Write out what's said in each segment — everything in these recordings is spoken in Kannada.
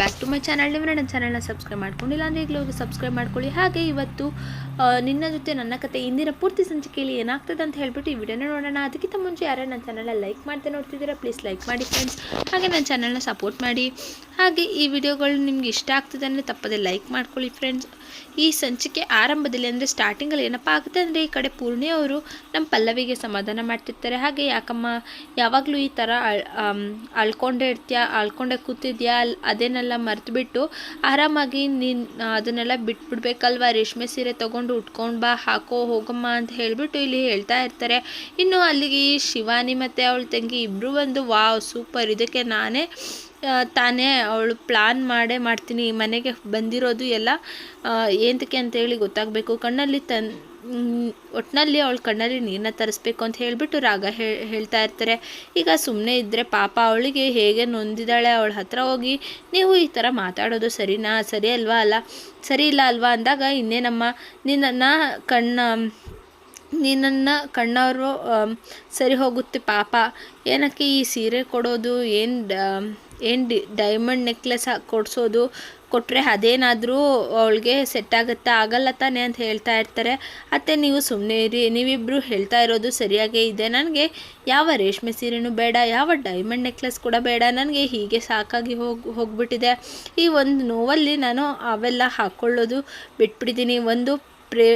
ಬ್ಯಾಕ್ ಟು ಮೈ ಚಾನಲ್ ನೀವು ನನ್ನ ಚಾನಲ್ನ ಸಬ್ಸ್ಕ್ರೈಬ್ ಮಾಡ್ಕೊಂಡಿಲ್ಲ ಅಂದರೆ ಈಗಲೂ ಸಬ್ಸ್ಕ್ರೈಬ್ ಮಾಡ್ಕೊಳ್ಳಿ. ಹಾಗೆ ಇವತ್ತು ನಿನ್ನ ಜೊತೆ ನನ್ನ ಕತೆ ಇಂದಿನ ಪೂರ್ತಿ ಸಂಚಿಕೆಯಲ್ಲಿ ಏನಾಗ್ತದೆ ಅಂತ ಹೇಳ್ಬಿಟ್ಟು ಈ ವಿಡಿಯೋನ ನೋಡೋಣ. ಅದಕ್ಕಿಂತ ಮುಂಚೆ ಯಾರು ನನ್ನ ಚಾನಲ್ನ ಲೈಕ್ ಮಾಡ್ತಾ ನೋಡ್ತಿದ್ದೀರಾ ಪ್ಲೀಸ್ ಲೈಕ್ ಮಾಡಿ ಫ್ರೆಂಡ್ಸ್ ಹಾಗೆ ನನ್ನ ಚಾನಲ್ನ ಸಪೋರ್ಟ್ ಮಾಡಿ. ಹಾಗೆ ಈ ವಿಡಿಯೋಗಳು ನಿಮ್ಗೆ ಇಷ್ಟ ಆಗ್ತದೆ ಅಂದರೆ ತಪ್ಪದೆ ಲೈಕ್ ಮಾಡ್ಕೊಳ್ಳಿ ಫ್ರೆಂಡ್ಸ್ ಈ ಸಂಚಿಕೆ ಆರಂಭದಲ್ಲಿ ಅಂದರೆ ಸ್ಟಾರ್ಟಿಂಗಲ್ಲಿ ಏನಪ್ಪ ಆಗುತ್ತೆ ಅಂದರೆ ಈ ಕಡೆ ಪೂರ್ಣಿ ಅವರು ನಮ್ಮ ಪಲ್ಲವಿಗೆ ಸಮಾಧಾನ ಮಾಡ್ತಿರ್ತಾರೆ. ಹಾಗೆ ಯಾಕಮ್ಮ, ಯಾವಾಗಲೂ ಈ ಥರ ಅಳ್ಕೊಂಡೇ ಇರ್ತೀಯ, ಅಳ್ಕೊಂಡೇ ಕೂತಿದ್ಯಾ ಅಲ್ಲಿ ಅದೇನೆಲ್ಲ ಮರೆತುಬಿಟ್ಟು ಆರಾಮಾಗಿ ನೀನು, ಅದನ್ನೆಲ್ಲ ಬಿಟ್ಬಿಡ್ಬೇಕಲ್ವ? ರೇಷ್ಮೆ ಸೀರೆ ತೊಗೊಂಡು ಉಟ್ಕೊಂಡು ಬಾ, ಹಾಕೋ, ಹೋಗಮ್ಮ ಅಂತ ಹೇಳಿಬಿಟ್ಟು ಇಲ್ಲಿ ಹೇಳ್ತಾ ಇರ್ತಾರೆ. ಇನ್ನು ಅಲ್ಲಿಗೆ ಶಿವಾನಿ ಮತ್ತು ಅವಳ ತಂಗಿ ಇಬ್ಬರು ಒಂದು ವಾವ್ ಸೂಪರ್ ಇದಕ್ಕೆ ನಾನೇ ತಾನೇ ಅವಳು ಪ್ಲಾನ್ ಮಾಡೇ ಮಾಡ್ತೀನಿ. ಮನೆಗೆ ಬಂದಿರೋದು ಎಲ್ಲ ಏನಕ್ಕೆ ಅಂತೇಳಿ ಗೊತ್ತಾಗಬೇಕು. ಕಣ್ಣಲ್ಲಿ ತನ್ ಒಟ್ಟಿನಲ್ಲಿ ಅವಳ ಕಣ್ಣಲ್ಲಿ ನೀರನ್ನ ತರಿಸ್ಬೇಕು ಅಂತ ಹೇಳಿಬಿಟ್ಟು ರಾಗ ಹೇಳ್ತಾ ಇರ್ತಾರೆ. ಈಗ ಸುಮ್ಮನೆ ಇದ್ದರೆ ಪಾಪ ಅವಳಿಗೆ ಹೇಗೆ ನೊಂದಿದ್ದಾಳೆ? ಅವಳ ಹತ್ರ ಹೋಗಿ, ನೀವು ಈ ಥರ ಮಾತಾಡೋದು ಸರಿನಾ? ಸರಿ ಅಲ್ವಾ? ಅಲ್ಲ, ಸರಿ ಇಲ್ಲ ಅಲ್ವಾ? ಅಂದಾಗ ಇನ್ನೇನಮ್ಮ, ನಿನ್ನನ್ನು ಕಣ್ಣ, ನಿನ್ನನ್ನು ಕಣ್ಣವರು ಸರಿ ಹೋಗುತ್ತೆ ಪಾಪ. ಏನಕ್ಕೆ ಈ ಸೀರೆ ಕೊಡೋದು? ಏನು ಏನು ಡೈಮಂಡ್ ನೆಕ್ಲೆಸ್ ಕೊಡಿಸೋದು ಕೊಟ್ಟರೆ ಅದೇನಾದರೂ ಅವಳಿಗೆ ಸೆಟ್ ಆಗುತ್ತಾ? ಆಗಲ್ಲ ತಾನೇ ಅಂತ ಹೇಳ್ತಾ ಇರ್ತಾರೆ. ಅತ್ತೆ, ನೀವು ಸುಮ್ಮನೆ ಇರಿ. ನೀವಿಬ್ಬರು ಹೇಳ್ತಾ ಇರೋದು ಸರಿಯಾಗೇ ಇದೆ. ನನಗೆ ಯಾವ ರೇಷ್ಮೆ ಸೀರೆನೂ ಬೇಡ, ಯಾವ ಡೈಮಂಡ್ ನೆಕ್ಲೆಸ್ ಕೂಡ ಬೇಡ. ನನಗೆ ಹೀಗೆ ಸಾಕಾಗಿ ಹೋಗಿ ಹೋಗ್ಬಿಟ್ಟಿದೆ. ಈ ಒಂದು ನೋವಲ್ಲಿ ನಾನು ಅವೆಲ್ಲ ಹಾಕ್ಕೊಳ್ಳೋದು ಬಿಟ್ಬಿಟ್ಟಿದ್ದೀನಿ ಒಂದು ಪ್ರೇ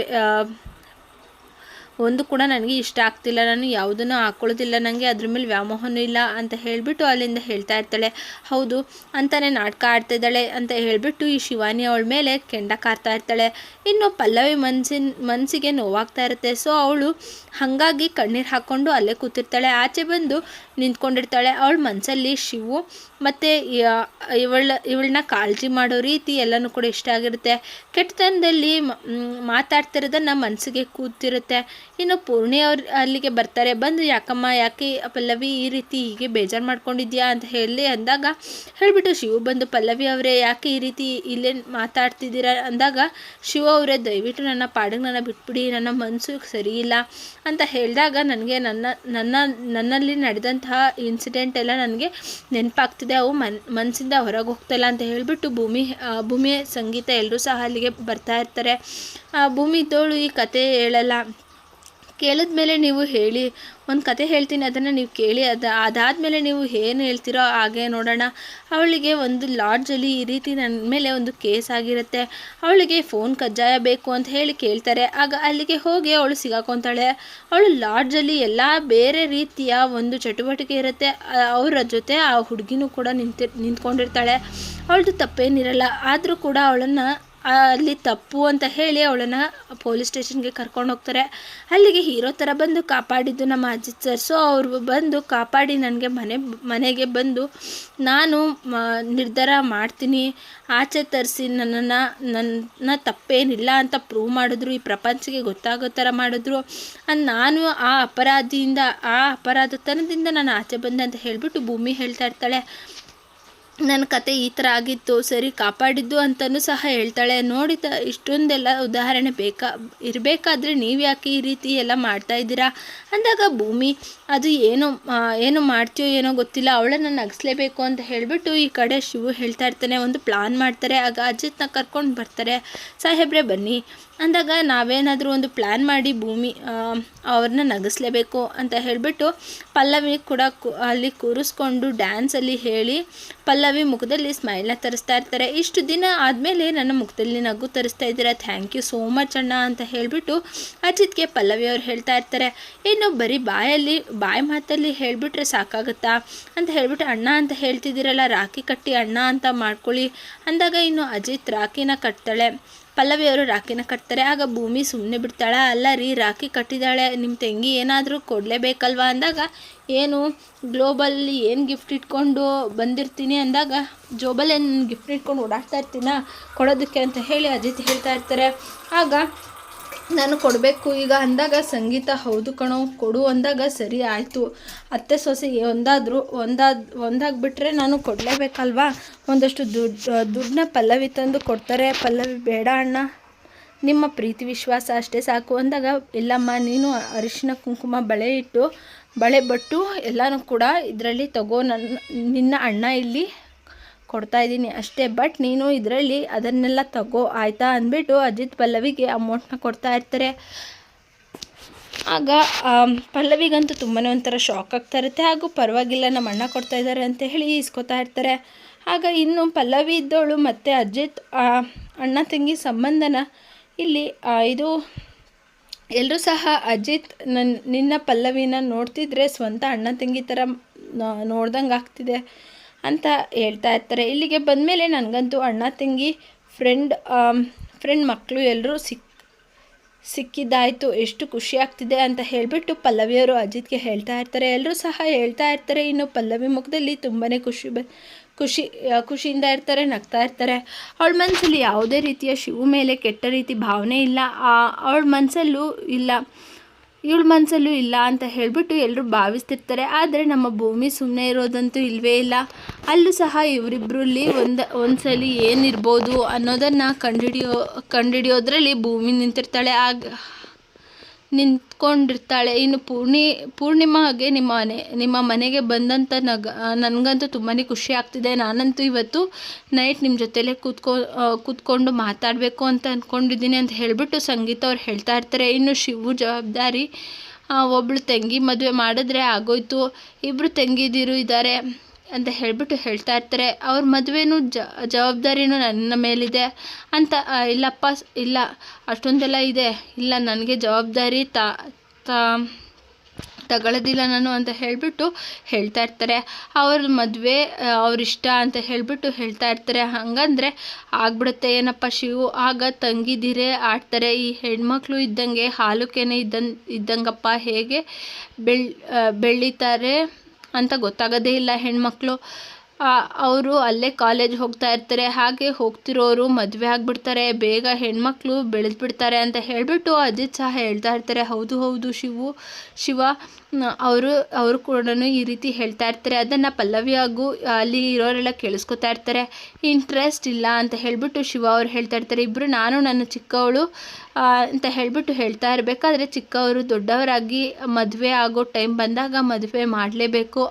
ಒಂದು ಕೂಡ ನನಗೆ ಇಷ್ಟ ಆಗ್ತಿಲ್ಲ. ನಾನು ಯಾವುದನ್ನು ಹಾಕ್ಕೊಳ್ಳೋದಿಲ್ಲ ನನಗೆ ಅದ್ರ ಮೇಲೆ ವ್ಯಾಮೋಹನೂ ಇಲ್ಲ ಅಂತ ಹೇಳಿಬಿಟ್ಟು ಅಲ್ಲಿಂದ ಹೇಳ್ತಾ ಇರ್ತಾಳೆ. ಹೌದು, ಅಂತಾನೆ ನಾಟಕ ಆಡ್ತಾ ಇದ್ದಾಳೆ ಅಂತ ಹೇಳಿಬಿಟ್ಟು ಈ ಶಿವಾನಿ ಅವಳ ಮೇಲೆ ಕೆಂಡ ಕಾರ್ತಾ ಇರ್ತಾಳೆ. ಇನ್ನು ಪಲ್ಲವಿ ಮನ್ಸಿನ ಮನಸ್ಸಿಗೆ ನೋವಾಗ್ತಾ ಇರುತ್ತೆ. ಸೊ ಅವಳು ಹಾಗಾಗಿ ಕಣ್ಣೀರು ಹಾಕ್ಕೊಂಡು ಅಲ್ಲೇ ಕೂತಿರ್ತಾಳೆ. ಆಚೆ ಬಂದು ನಿಂತ್ಕೊಂಡಿರ್ತಾಳೆ. ಅವಳ ಮನಸ್ಸಲ್ಲಿ ಶಿವು ಮತ್ತು ಇವಳ, ಇವಳನ್ನ ಕಾಳಜಿ ಮಾಡೋ ರೀತಿ ಎಲ್ಲನೂ ಕೂಡ ಇಷ್ಟ ಆಗಿರುತ್ತೆ. ಕೆಟ್ಟತನದಲ್ಲಿ ಮಾತಾಡ್ತಿರೋದನ್ನ ಮನಸ್ಸಿಗೆ ಕೂತಿರುತ್ತೆ. ಇನ್ನು ಪೂರ್ಣಿ ಅವ್ರು ಅಲ್ಲಿಗೆ ಬರ್ತಾರೆ. ಬಂದು, ಯಾಕಮ್ಮ, ಯಾಕೆ ಪಲ್ಲವಿ ಈ ರೀತಿ ಹೀಗೆ ಬೇಜಾರು ಮಾಡ್ಕೊಂಡಿದ್ಯಾ? ಅಂತ ಹೇಳಿ ಅಂದಾಗ, ಹೇಳಿಬಿಟ್ಟು ಶಿವು ಬಂದು, ಪಲ್ಲವಿ ಅವರೇ, ಯಾಕೆ ಈ ರೀತಿ ಇಲ್ಲೇ ಮಾತಾಡ್ತಿದ್ದೀರಾ? ಅಂದಾಗ, ಶಿವ ಅವರೇ, ದಯವಿಟ್ಟು ನನ್ನ ಪಾಡಿಗೆ ನನ್ನ ಬಿಟ್ಬಿಡಿ, ನನ್ನ ಮನಸ್ಸು ಸರಿ ಇಲ್ಲ ಅಂತ ಹೇಳಿದಾಗ, ನನಗೆ ನನ್ನ ನನ್ನ, ನನ್ನಲ್ಲಿ ನಡೆದಂತಹ ಇನ್ಸಿಡೆಂಟ್ ಎಲ್ಲ ನನಗೆ ನೆನಪಾಗ್ತಿದೆ. ಅವು ಮನ್ ಮನಸ್ಸಿಂದ ಹೊರಗೆ ಹೋಗ್ತಾಯಿಲ್ಲ ಅಂತ ಹೇಳಿಬಿಟ್ಟು ಭೂಮಿ ಭೂಮಿಯ ಭೂಮಿ ಸಂಗೀತ ಎಲ್ಲರೂ ಸಹ ಅಲ್ಲಿಗೆ ಬರ್ತಾ ಇರ್ತಾರೆ. ಭೂಮಿ ತೋಳು ಈ ಕತೆ ಹೇಳಲ್ಲ. ಕೇಳಿದ್ಮೇಲೆ ನೀವು ಹೇಳಿ, ಒಂದು ಕತೆ ಹೇಳ್ತೀನಿ, ಅದನ್ನು ನೀವು ಕೇಳಿ, ಅದು ಅದಾದಮೇಲೆ ನೀವು ಏನು ಹೇಳ್ತೀರೋ ಹಾಗೆ ನೋಡೋಣ. ಅವಳಿಗೆ ಒಂದು ಲಾಡ್ಜಲ್ಲಿ ಈ ರೀತಿ ನನ್ನ ಮೇಲೆ ಒಂದು ಕೇಸ್ ಆಗಿರುತ್ತೆ. ಅವಳಿಗೆ ಫೋನ್ ಕಜ್ಜಾಯ ಬೇಕು ಅಂತ ಹೇಳಿ ಕೇಳ್ತಾರೆ. ಆಗ ಅಲ್ಲಿಗೆ ಹೋಗಿ ಅವಳು ಸಿಗಾಕೊತಾಳೆ. ಅವಳು ಲಾಡ್ಜಲ್ಲಿ ಎಲ್ಲ ಬೇರೆ ರೀತಿಯ ಒಂದು ಚಟುವಟಿಕೆ ಇರುತ್ತೆ. ಅವರ ಜೊತೆ ಆ ಹುಡುಗಿನೂ ಕೂಡ ನಿಂತಿ ನಿಂತ್ಕೊಂಡಿರ್ತಾಳೆ. ಅವಳದು ತಪ್ಪೇನಿರಲ್ಲ. ಆದರೂ ಕೂಡ ಅವಳನ್ನು ಅಲ್ಲಿ ತಪ್ಪು ಅಂತ ಹೇಳಿ ಅವಳನ್ನು ಪೊಲೀಸ್ ಸ್ಟೇಷನ್ಗೆ ಕರ್ಕೊಂಡು ಹೋಗ್ತಾರೆ. ಅಲ್ಲಿಗೆ ಹೀರೋ ಥರ ಬಂದು ಕಾಪಾಡಿದ್ದು ನಮ್ಮ ಅಜಿತ್ ಸರ್. ಸೊ ಅವರು ಬಂದು ಕಾಪಾಡಿ ನನಗೆ ಮನೆ, ಮನೆಗೆ ಬಂದು ನಾನು ನಿರ್ಧಾರ ಮಾಡ್ತೀನಿ. ಆಚೆ ತರಿಸಿ ನನ್ನನ್ನು, ನನ್ನ ತಪ್ಪೇನಿಲ್ಲ ಅಂತ ಪ್ರೂವ್ ಮಾಡಿದ್ರು. ಈ ಪ್ರಪಂಚಕ್ಕೆ ಗೊತ್ತಾಗೋ ಥರ ಮಾಡಿದ್ರು. ನಾನು ಆ ಅಪರಾಧಿಯಿಂದ, ಆ ಅಪರಾಧತನದಿಂದ ನಾನು ಆಚೆ ಬಂದೆ ಅಂತ ಹೇಳಿಬಿಟ್ಟು ಭೂಮಿ ಹೇಳ್ತಾ ಇರ್ತಾಳೆ. ನನ್ನ ಕತೆ ಈ ಥರ ಆಗಿತ್ತು, ಸರಿ ಕಾಪಾಡಿದ್ದು ಅಂತಲೂ ಸಹ ಹೇಳ್ತಾಳೆ. ನೋಡಿದ ಇಷ್ಟೊಂದೆಲ್ಲ ಉದಾಹರಣೆ ಬೇಕಾ, ಇರಬೇಕಾದ್ರೆ ನೀವು ಯಾಕೆ ಈ ರೀತಿ ಎಲ್ಲ ಮಾಡ್ತಾ ಇದ್ದೀರಾ? ಅಂದಾಗ ಭೂಮಿ, ಅದು ಏನು ಏನು ಮಾಡ್ತೀಯೋ ಏನೋ ಗೊತ್ತಿಲ್ಲ, ಅವಳನ್ನು ನಗಿಸ್ಲೇಬೇಕು ಅಂತ ಹೇಳಿಬಿಟ್ಟು ಈ ಕಡೆ ಶಿವು ಹೇಳ್ತಾ ಇರ್ತಾನೆ. ಒಂದು ಪ್ಲಾನ್ ಮಾಡ್ತಾರೆ. ಆಗ ಅಜಿತ್ನ ಕರ್ಕೊಂಡು ಬರ್ತಾರೆ. ಸಾಹೇಬ್ರೆ ಬನ್ನಿ ಅಂದಾಗ ನಾವೇನಾದರೂ ಒಂದು ಪ್ಲ್ಯಾನ್ ಮಾಡಿ ಭೂಮಿ ಅವ್ರನ್ನ ನಗಿಸ್ಲೇಬೇಕು ಅಂತ ಹೇಳಿಬಿಟ್ಟು ಪಲ್ಲವಿ ಕೂಡ ಅಲ್ಲಿ ಕೂರಿಸ್ಕೊಂಡು ಡ್ಯಾನ್ಸಲ್ಲಿ ಹೇಳಿ ಪಲ್ಲವಿ ಮುಖದಲ್ಲಿ ಸ್ಮೈಲ್ನ ತರಿಸ್ತಾ ಇರ್ತಾರೆ. ಇಷ್ಟು ದಿನ ಆದಮೇಲೆ ನನ್ನ ಮುಖದಲ್ಲಿ ನಗು ತರಿಸ್ತಾ ಇದ್ದೀರಾ ಥ್ಯಾಂಕ್ ಯು ಸೋ ಮಚ್ ಅಣ್ಣ ಅಂತ ಹೇಳಿಬಿಟ್ಟು ಅಜಿತ್ಗೆ ಪಲ್ಲವಿ ಅವ್ರು ಹೇಳ್ತಾ ಇರ್ತಾರೆ. ಏನು ಬರೀ ಬಾಯಲ್ಲಿ, ಬಾಯಿ ಮಾತಲ್ಲಿ ಹೇಳಿಬಿಟ್ರೆ ಸಾಕಾಗುತ್ತಾ ಅಂತ ಹೇಳಿಬಿಟ್ಟು ಅಣ್ಣ ಅಂತ ಹೇಳ್ತಿದ್ದೀರಲ್ಲ, ರಾಖಿ ಕಟ್ಟಿ ಅಣ್ಣ ಅಂತ ಮಾಡ್ಕೊಳ್ಳಿ ಅಂದಾಗ ಇನ್ನು ಅಜಿತ್ ರಾಖಿನ ಕಟ್ತಾಳೆ. ಪಲ್ಲವಿ ಅವರು ರಾಖಿನ ಕಟ್ತಾರೆ. ಆಗ ಭೂಮಿ ಸುಮ್ಮನೆ ಬಿಡ್ತಾಳೆ. ಅಲ್ಲ ರೀ, ರಾಖಿ ಕಟ್ಟಿದ್ದಾಳೆ ನಿಮ್ಮ ತಂಗಿ ಏನಾದರೂ ಕೊಡಲೇಬೇಕಲ್ವಾ ಅಂದಾಗ, ಏನು ಗ್ಲೋಬಲ್ಲಿ ಏನು ಗಿಫ್ಟ್ ಇಟ್ಕೊಂಡು ಬಂದಿರ್ತೀನಿ ಅಂದಾಗ ಜೋಬಲ್ಲಿ ಏನು ಗಿಫ್ಟ್ ಇಟ್ಕೊಂಡು ಓಡಾಡ್ತಾ ಇರ್ತೀನ, ಕೊಡೋದಕ್ಕೆ ಅಂತ ಹೇಳಿ ಅಜಿತ್ ಹೇಳ್ತಾ ಇರ್ತಾರೆ. ಆಗ ನಾನು ಕೊಡಬೇಕು. ಈಗ ಅಂದಾಗ ಸಂಗೀತ, ಹೌದು ಕಣೋ, ಕೊಡು ಅಂದಾಗ ಸರಿ ಆಯಿತು. ಅತ್ತೆ ಸೊಸೆ ಒಂದಾದರೂ, ಒಂದಾದ, ಒಂದಾಗ್ಬಿಟ್ರೆ ನಾನು ಕೊಡಲೇಬೇಕಲ್ವಾ? ಒಂದಷ್ಟು ದುಡ್ಡು ದುಡ್ಡನ್ನ ಪಲ್ಲವಿ ತಂದು ಕೊಡ್ತಾರೆ. ಪಲ್ಲವಿ ಬೇಡ ಅಣ್ಣ. ನಿಮ್ಮ ಪ್ರೀತಿ, ವಿಶ್ವಾಸ ಅಷ್ಟೇ ಸಾಕು. ಅಂದಾಗ, ಇಲ್ಲಮ್ಮ, ನೀನು ಅರಿಶಿನ ಕುಂಕುಮ ಬಳೆ ಇಟ್ಟು, ಬಳೆ ಬಟ್ಟು ಎಲ್ಲನೂ ಕೂಡ ಇದರಲ್ಲಿ ತಗೋ. ನನ್ನ ನಿನ್ನ ಅಣ್ಣ ಇಲ್ಲಿ ಕೊಡ್ತಾ ಇದ್ದೀನಿ ಅಷ್ಟೇ ಬಟ್ ನೀನು ಇದರಲ್ಲಿ ಅದನ್ನೆಲ್ಲ ತಗೋ, ಆಯಿತಾ ಅಂದ್ಬಿಟ್ಟು ಅಜಿತ್ ಪಲ್ಲವಿಗೆ ಅಮೌಂಟ್ನ ಕೊಡ್ತಾ ಇರ್ತಾರೆ. ಆಗ ಪಲ್ಲವಿಗಂತೂ ತುಂಬಾ ಒಂಥರ ಶಾಕ್ ಆಗ್ತಾ ಇರುತ್ತೆ ಹಾಗೂ ಪರವಾಗಿಲ್ಲ ನಮ್ಮ ಅಣ್ಣ ಕೊಡ್ತಾ ಇದ್ದಾರೆ ಅಂತ ಹೇಳಿ ಇಸ್ಕೊತಾ ಇರ್ತಾರೆ. ಆಗ ಇನ್ನು ಪಲ್ಲವಿ ಇದ್ದವಳು ಮತ್ತು ಅಜಿತ್ ಅಣ್ಣ ತಂಗಿ ಸಂಬಂಧನ ಇಲ್ಲಿ ಇದು ಎಲ್ಲರೂ ಸಹ ಅಜಿತ್ ನನ್ನ ನಿನ್ನ ಪಲ್ಲವಿನ ನೋಡ್ತಿದ್ರೆ ಸ್ವಂತ ಅಣ್ಣ ತಂಗಿ ಥರ ನೋಡ್ದಂಗೆ ಆಗ್ತಿದೆ. ಅಂತ ಹೇಳ್ತಾ ಇರ್ತಾರೆ. ಇಲ್ಲಿಗೆ ಬಂದಮೇಲೆ ನನಗಂತೂ ಅಣ್ಣ, ತಂಗಿ ಫ್ರೆಂಡ್ ಫ್ರೆಂಡ್ ಮಕ್ಕಳು ಎಲ್ಲರೂ ಸಿಕ್, ಸಿಕ್ಕಿದ್ದಾಯಿತು. ಎಷ್ಟು ಖುಷಿ ಆಗ್ತಿದೆ ಅಂತ ಹೇಳಿಬಿಟ್ಟು ಪಲ್ಲವಿಯವರು ಅಜಿತ್ಗೆ ಹೇಳ್ತಾ ಇರ್ತಾರೆ. ಎಲ್ಲರೂ ಸಹ ಹೇಳ್ತಾ ಇರ್ತಾರೆ. ಇನ್ನು ಪಲ್ಲವಿ ಮುಖದಲ್ಲಿ ತುಂಬಾ ಖುಷಿ ಬ, ಖುಷಿ ಖುಷಿಯಿಂದ ಇರ್ತಾರೆ, ನಗ್ತಾ ಇರ್ತಾರೆ. ಅವಳ ಮನಸ್ಸಲ್ಲಿ ಯಾವುದೇ ರೀತಿಯ ಶಿವ ಮೇಲೆ ಕೆಟ್ಟ ರೀತಿ ಭಾವನೆ ಇಲ್ಲ. ಅವಳ ಮನಸ್ಸಲ್ಲೂ ಇಲ್ಲ. ಇವಳ ಮನಸ್ಸಲ್ಲೂ ಇಲ್ಲ ಅಂತ ಹೇಳಿಬಿಟ್ಟು ಎಲ್ಲರೂ ಭಾವಿಸ್ತಿರ್ತಾರೆ. ಆದರೆ ನಮ್ಮ ಭೂಮಿ ಸುಮ್ಮನೆ ಇರೋದಂತೂ ಇಲ್ಲವೇ ಇಲ್ಲ. ಅಲ್ಲೂ ಸಹ ಇವರಿಬ್ಬರಲ್ಲಿ ಒಂದು, ಒಂದ್ಸಲಿ ಏನಿರ್ಬೋದು ಅನ್ನೋದನ್ನು ಕಂಡುಹಿಡಿಯೋ ಕಂಡುಹಿಡಿಯೋದ್ರಲ್ಲಿ ಭೂಮಿ ನಿಂತಿರ್ತಾಳೆ. ಆಗ ನಿಂತ್ಕೊಂಡಿರ್ತಾಳೆ. ಇನ್ನು ಪೂರ್ಣಿ ಪೂರ್ಣಿಮಾಗೆ ನಿಮ್ಮ ಮನೆ, ನಿಮ್ಮ ಮನೆಗೆ ಬಂದಂಥ ನಗ ನನಗಂತೂ ತುಂಬಾ ಖುಷಿ ಆಗ್ತಿದೆ. ನಾನಂತೂ ಇವತ್ತು ನೈಟ್ ನಿಮ್ಮ ಜೊತೆಲೇ ಕೂತ್ಕೊ ಕೂತ್ಕೊಂಡು ಮಾತಾಡಬೇಕು ಅಂತ ಅಂದ್ಕೊಂಡಿದ್ದೀನಿ ಅಂತ ಹೇಳಿಬಿಟ್ಟು ಸಂಗೀತ ಅವ್ರು ಹೇಳ್ತಾ ಇರ್ತಾರೆ. ಇನ್ನು ಶಿವು ಜವಾಬ್ದಾರಿ ಒಬ್ಬಳು ತಂಗಿ ಮದುವೆ ಮಾಡಿದ್ರೆ ಆಗೋಯ್ತು. ಇಬ್ಬರು ತಂಗಿದಿರು ಇದ್ದಾರೆ ಅಂತ ಹೇಳಿಬಿಟ್ಟು ಹೇಳ್ತಾ ಇರ್ತಾರೆ. ಅವ್ರ ಮದುವೆನೂ ಜವಾಬ್ದಾರಿನೂ ನನ್ನ ಮೇಲಿದೆ ಅಂತ ಇಲ್ಲಪ್ಪ, ಇಲ್ಲ, ಅಷ್ಟೊಂದೆಲ್ಲ ಇದೆ. ಇಲ್ಲ, ನನಗೆ ಜವಾಬ್ದಾರಿ ತಾ ತಾ, ತಗೊಳ್ಳೋದಿಲ್ಲ ನಾನು ಅಂತ ಹೇಳಿಬಿಟ್ಟು ಹೇಳ್ತಾ ಇರ್ತಾರೆ. ಅವ್ರ ಮದುವೆ ಅವರಿಷ್ಟ ಅಂತ ಹೇಳಿಬಿಟ್ಟು ಹೇಳ್ತಾ ಇರ್ತಾರೆ. ಹಾಗಂದ್ರೆ ಆಗ್ಬಿಡುತ್ತೆ, ಏನಪ್ಪ ಶಿವು, ಆಗ ತಂಗಿದಿರೇ ಆಡ್ತಾರೆ. ಈ ಹೆಣ್ಮಕ್ಳು ಇದ್ದಂಗೆ ಹಾಲು ಕೆನೆ ಇದ್ದಂಗೆ, ಇದ್ದಂಗಪ್ಪ ಹೇಗೆ ಬೆಳ್ ಬೆಳೀತಾರೆ. ಅಂತ ಗೊತ್ತಾಗೋದೇ ಇಲ್ಲ ಹೆಣ್ಮಕ್ಳು. ಅವರು ಅಲ್ಲೇ ಕಾಲೇಜ್ ಹೋಗ್ತಾ ಇರ್ತಾರೆ. ಹಾಗೆ ಹೋಗ್ತಿರೋರು ಮದುವೆ ಆಗಿಬಿಡ್ತಾರೆ. ಬೇಗ ಹೆಣ್ಮಕ್ಳು ಬೆಳೆದ್ಬಿಡ್ತಾರೆ ಅಂತ ಹೇಳಿಬಿಟ್ಟು ಅಜಿತ್ ಸಹ ಹೇಳ್ತಾ ಇರ್ತಾರೆ. ಹೌದು ಹೌದು ಶಿವು, ಶಿವ ಅವರು ಅವರು ಕೂಡ ಈ ರೀತಿ ಹೇಳ್ತಾ ಇರ್ತಾರೆ. ಅದನ್ನು ಪಲ್ಲವಿ ಹಾಗೂ ಅಲ್ಲಿ ಇರೋರೆಲ್ಲ ಕೇಳಿಸ್ಕೊತಾ ಇರ್ತಾರೆ. ಇಂಟ್ರೆಸ್ಟ್ ಇಲ್ಲ ಅಂತ ಹೇಳಿಬಿಟ್ಟು ಶಿವ ಅವ್ರು ಹೇಳ್ತಾ ಇರ್ತಾರೆ. ಇಬ್ಬರು ನಾನು, ನನ್ನ ಚಿಕ್ಕವಳು ಅಂತ ಹೇಳಿಬಿಟ್ಟು ಹೇಳ್ತಾ ಇರಬೇಕಾದ್ರೆ ಚಿಕ್ಕವರು ದೊಡ್ಡವರಾಗಿ ಮದುವೆ ಆಗೋ ಟೈಮ್ ಬಂದಾಗ ಮದುವೆ ಮಾಡಲೇಬೇಕು.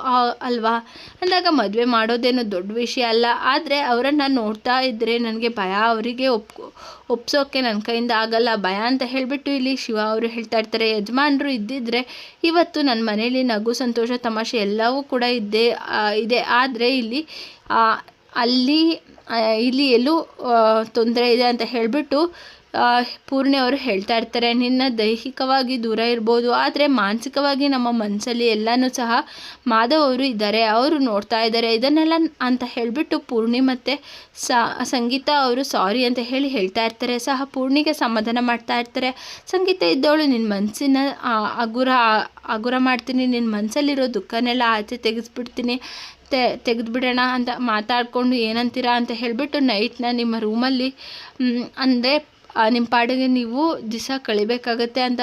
ಅಲ್ವಾ? ಅಂದಾಗ ಮದುವೆ ಮಾಡೋದೇನು ದೊಡ್ಡ ವಿಷಯ ಅಲ್ಲ. ಆದರೆ ಅವರನ್ನು ನೋಡ್ತಾ ಇದ್ದರೆ ನನಗೆ ಭಯ, ಅವರಿಗೆ ಒಪ್ ಒಪ್ಸೋಕ್ಕೆ ನನ್ನ ಕೈಯಿಂದ ಆಗಲ್ಲ. ಭಯ ಅಂತ ಹೇಳಿಬಿಟ್ಟು ಇಲ್ಲಿ ಶಿವ ಅವರು ಹೇಳ್ತಾ ಇರ್ತಾರೆ. ಯಜಮಾನರು ಇದ್ದಿದ್ರೆ ಇವತ್ತು ನನ್ನ ಮನೆಯಲ್ಲಿ ನಗು, ಸಂತೋಷ, ತಮಾಷೆ ಎಲ್ಲವೂ ಕೂಡ ಇದ್ದೇ ಇದೆ. ಆದರೆ ಇಲ್ಲಿ ಅಲ್ಲಿ ಇಲ್ಲಿ ಎಲ್ಲೂ ತೊಂದರೆ ಇದೆ ಅಂತ ಹೇಳಿಬಿಟ್ಟು ಪೂರ್ಣಿ ಅವರು ಹೇಳ್ತಾ ಇರ್ತಾರೆ, ನಿನ್ನ ದೈಹಿಕವಾಗಿ ದೂರ ಇರ್ಬೋದು, ಆದರೆ ಮಾನಸಿಕವಾಗಿ ನಮ್ಮ ಮನಸ್ಸಲ್ಲಿ ಎಲ್ಲನೂ ಸಹ ಮಾಧವ್ ಅವರು ಇದ್ದಾರೆ, ಅವರು ನೋಡ್ತಾ ಇದ್ದಾರೆ, ಇದನ್ನೆಲ್ಲ ಅಂತ ಹೇಳಿಬಿಟ್ಟು ಪೂರ್ಣಿ ಮತ್ತು ಸಂಗೀತ ಅವರು ಸಾರಿ ಅಂತ ಹೇಳಿ ಹೇಳ್ತಾ ಇರ್ತಾರೆ, ಸಹ ಪೂರ್ಣಿಗೆ ಸಮಾಧಾನ ಮಾಡ್ತಾ ಇರ್ತಾರೆ, ಸಂಗೀತ ಇದ್ದವಳು ನಿನ್ನ ಮನಸ್ಸಿನ ಅಗುರ ಅಗುರ ಮಾಡ್ತೀನಿ ನಿನ್ನ ಮನಸ್ಸಲ್ಲಿರೋ ದುಃಖನೆಲ್ಲ ಆಚೆ ತೆಗೆಸ್ಬಿಡ್ತೀನಿ, ತೆ, ತೆಗೆದ್ಬಿಡೋಣ ಅಂತ ಮಾತಾಡಿಕೊಂಡು ಏನಂತೀರಾ ಅಂತ ಹೇಳಿಬಿಟ್ಟು ನೈಟ್ನ ನಿಮ್ಮ ರೂಮಲ್ಲಿ ಅಂದರೆ ನಿಮ್ಮ ಪಾಡಿಗೆ ನೀವು ದಿವಸ ಕಳಿಬೇಕಾಗತ್ತೆ ಅಂತ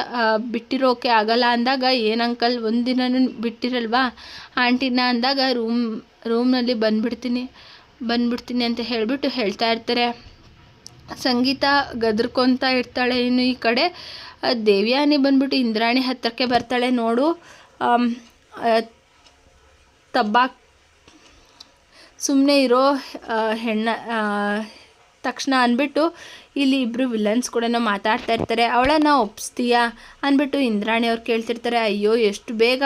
ಬಿಟ್ಟಿರೋಕೆ ಆಗಲ್ಲ ಅಂದಾಗ ಏನು ಅಂಕಲ್, ಒಂದಿನನೂ ಬಿಟ್ಟಿರಲ್ವಾ? ಆಂಟಿನ ಅಂದಾಗ ರೂಮ್, ರೂಮ್ನಲ್ಲಿ ಬಂದುಬಿಡ್ತೀನಿ ಬಂದುಬಿಡ್ತೀನಿ ಅಂತ ಹೇಳಿಬಿಟ್ಟು ಹೇಳ್ತಾ ಇರ್ತಾರೆ. ಸಂಗೀತ ಗದರ್ಕೊತಾ ಇರ್ತಾಳೆ ಇನ್ನು ಈ ಕಡೆ. ದೇವಿಯಾನಿ ಬಂದ್ಬಿಟ್ಟು ಇಂದ್ರಾಣಿ ಹತ್ತಿರಕ್ಕೆ ಬರ್ತಾಳೆ ನೋಡು. ತಬ್ಬಾಕ್ ಸುಮ್ಮನೆ ಇರೋ ಹೆಣ್ಣ ತಕ್ಷಣ ಅಂದ್ಬಿಟ್ಟು ಇಲ್ಲಿ ಇಬ್ಬರು ವಿಲನ್ಸ್ ಕೂಡ ಮಾತಾಡ್ತಾ ಇರ್ತಾರೆ. ಅವಳನ್ನ ಒಪ್ಸ್ತೀಯಾ? ಅಂದ್ಬಿಟ್ಟು ಇಂದ್ರಾಣಿ ಅವ್ರು ಕೇಳ್ತಿರ್ತಾರೆ, ಅಯ್ಯೋ, ಎಷ್ಟು ಬೇಗ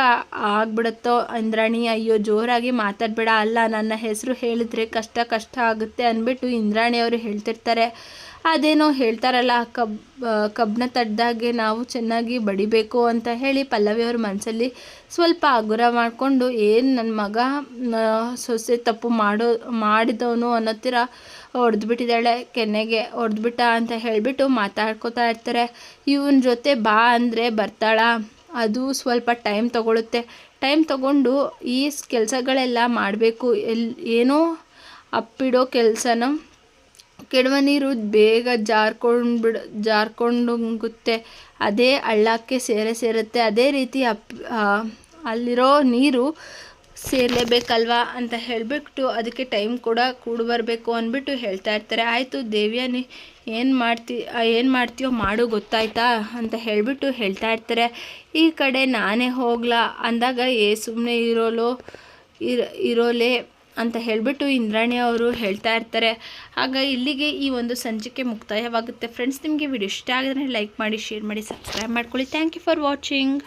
ಆಗ್ಬಿಡುತ್ತೋ ಇಂದ್ರಾಣಿ, ಅಯ್ಯೋ, ಜೋರಾಗಿ ಮಾತಾಡಬೇಡ, ಅಲ್ಲ, ನನ್ನ ಹೆಸರು ಹೇಳಿದ್ರೆ ಕಷ್ಟ ಕಷ್ಟ ಆಗುತ್ತೆ ಅಂದ್ಬಿಟ್ಟು ಇಂದ್ರಾಣಿ ಅವರು ಹೇಳ್ತಿರ್ತಾರೆ. ಅದೇನೋ ಹೇಳ್ತಾರಲ್ಲ, ಕಬ್ ಕಬ್ಬನ ತಡ್ದಾಗೆ ನಾವು ಚೆನ್ನಾಗಿ ಬಡಿಬೇಕು ಅಂತ ಹೇಳಿ ಪಲ್ಲವಿ ಅವ್ರ ಮನಸ್ಸಲ್ಲಿ ಸ್ವಲ್ಪ ಹಗುರ ಮಾಡಿಕೊಂಡು, ಏನು ನನ್ನ ಮಗ ಸೊಸೆ ತಪ್ಪು ಮಾಡೋ, ಮಾಡಿದವನು ಅನ್ನೋತ್ತಿರ? ಹೊಡೆದ್ಬಿಟ್ಟಿದ್ದಾಳೆ, ಕೆನ್ನೆಗೆ. ಹೊಡೆದ್ಬಿಟ್ಟ? ಅಂತ ಹೇಳಿಬಿಟ್ಟು ಮಾತಾಡ್ಕೋತಾ ಇರ್ತಾರೆ. ಇವನ ಜೊತೆ ಬಾ ಅಂದರೆ ಬರ್ತಾಳ. ಅದು ಸ್ವಲ್ಪ ಟೈಮ್ ತಗೊಳುತ್ತೆ. ಟೈಮ್ ತಗೊಂಡು ಈ ಕೆಲಸಗಳೆಲ್ಲ ಮಾಡಬೇಕು. ಎಲ್, ಏನೋ ಅಪ್ಪಿಡೋ ಕೆಲಸನ? ಕೆಡವ ನೀರು ಬೇಗ ಜಾರ್ಕೊಂಡು ಬಿಡ ಜಾರ್ಕೊಂಡೋಗುತ್ತೆ. ಅದೇ ಹಳ್ಳಕ್ಕೆ ಸೇರೆ ಸೇರುತ್ತೆ. ಅದೇ ರೀತಿ ಅಪ್ ಅಲ್ಲಿರೋ ನೀರು ಸೇರಲೇಬೇಕಲ್ವಾ ಅಂತ ಹೇಳಿಬಿಟ್ಟು ಅದಕ್ಕೆ ಟೈಮ್ ಕೂಡ ಕೂಡು ಬರಬೇಕು ಅಂದ್ಬಿಟ್ಟು ಹೇಳ್ತಾ ಇರ್ತಾರೆ. ಆಯಿತು ದೇವ್ಯಾನಿ, ಏನು ಮಾಡ್ತಿ ಏನು ಮಾಡ್ತೀಯೋ ಮಾಡು ಗೊತ್ತಾಯ್ತಾ? ಅಂತ ಹೇಳಿಬಿಟ್ಟು ಹೇಳ್ತಾ ಇರ್ತಾರೆ. ಈ ಕಡೆ ನಾನೇ ಹೋಗ್ಲಾ ಅಂದಾಗ, ಏ ಸುಮ್ಮನೆ ಇರೋಲೋ, ಇರ, ಇರೋಲೆ? ಅಂತ ಹೇಳಿಬಿಟ್ಟು ಇಂದ್ರಾಣಿ ಅವರು ಹೇಳ್ತಾ ಇರ್ತಾರೆ. ಆಗ ಇಲ್ಲಿಗೆ ಈ ಒಂದು ಸಂಚಿಕೆ ಮುಕ್ತಾಯವಾಗುತ್ತೆ. ಫ್ರೆಂಡ್ಸ್ ನಿಮಗೆ ವಿಡಿಯೋ ಇಷ್ಟ ಆಗಿದ್ರೆ ಲೈಕ್ ಮಾಡಿ ಶೇರ್ ಮಾಡಿ ಸಬ್ಸ್ಕ್ರೈಬ್ ಮಾಡ್ಕೊಳ್ಳಿ. Thank you for watching